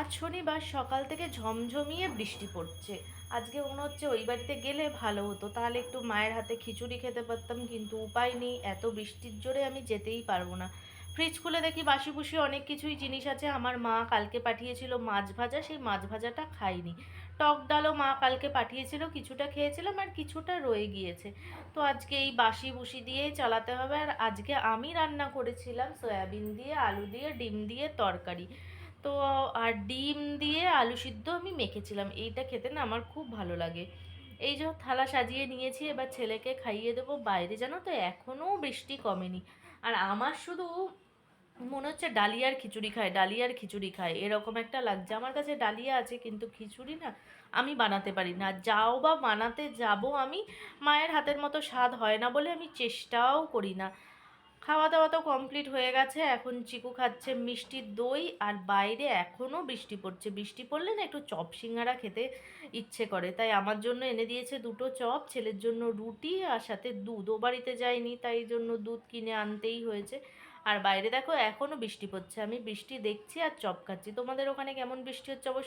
আজ শনিবার সকাল থেকে ঝমঝমিয়ে বৃষ্টি পড়ছে। আজকে মনে হচ্ছে ওই বাড়িতে গেলে ভালো হতো। তাহলে একটু মায়ের হাতে খিচুড়ি খেতে পারতাম, কিন্তু উপায় নেই, এত বৃষ্টির জোরে আমি যেতেই পারব না। ফ্রিজ খুলে দেখি বাসি বুসি অনেক কিছুই জিনিস আছে। আমার মা কালকে পাঠিয়েছিল মাছ ভাজা, সেই মাছ ভাজাটা খাইনি। টক ডালও মা কালকে পাঠিয়েছিল, কিছুটা খেয়েছিলাম আর কিছুটা রয়ে গিয়েছে। তো আজকে এই বাসি বুসি দিয়েই চালাতে হবে। আর আজকে আমি রান্না করেছিলাম সয়াবিন দিয়ে, আলু দিয়ে, ডিম দিয়ে তরকারি। তো আর ডিম দিয়ে আলু সিদ্ধ আমি মেখেছিলাম। এইটা খেতে না আমার খুব ভালো লাগে। এই যে থালা সাজিয়ে নিয়েছি, এবার ছেলেকে খাইয়ে দেবো বাইরে জানো তো এখনও বৃষ্টি কমেনি। আর আমার শুধু মনে হচ্ছে ডালিয়ার খিচুড়ি খায়, ডালিয়ার খিচুড়ি খায়। এরকম একটা লাগছে। আমার কাছে ডালিয়া আছে, কিন্তু খিচুড়ি না আমি বানাতে পারি না। যাও বা বানাতে যাব আমি, মায়ের হাতের মতো স্বাদ হয় না বলে আমি চেষ্টাও করি না। খাওয়া দাওয়া তো কমপ্লিট হয়ে গেছে, এখন চিকু খাচ্ছে মিষ্টির দই আর বাইরে এখনও বৃষ্টি পড়ছে। বৃষ্টি পড়লে না একটু চপ সিঙ্গারা খেতে ইচ্ছে করে, তাই আমার জন্য এনে দিয়েছে দুটো চপ, ছেলের জন্য রুটি আর সাথে দুধ। ও বাড়িতে যায়নি, তাই জন্য দুধ কিনে আনতেই হয়েছে। আর বাইরে দেখো এখনও বৃষ্টি পড়ছে, আমি বৃষ্টি দেখছি আর চপ খাচ্ছি। তোমাদের ওখানে কেমন বৃষ্টি হচ্ছে অবশ্যই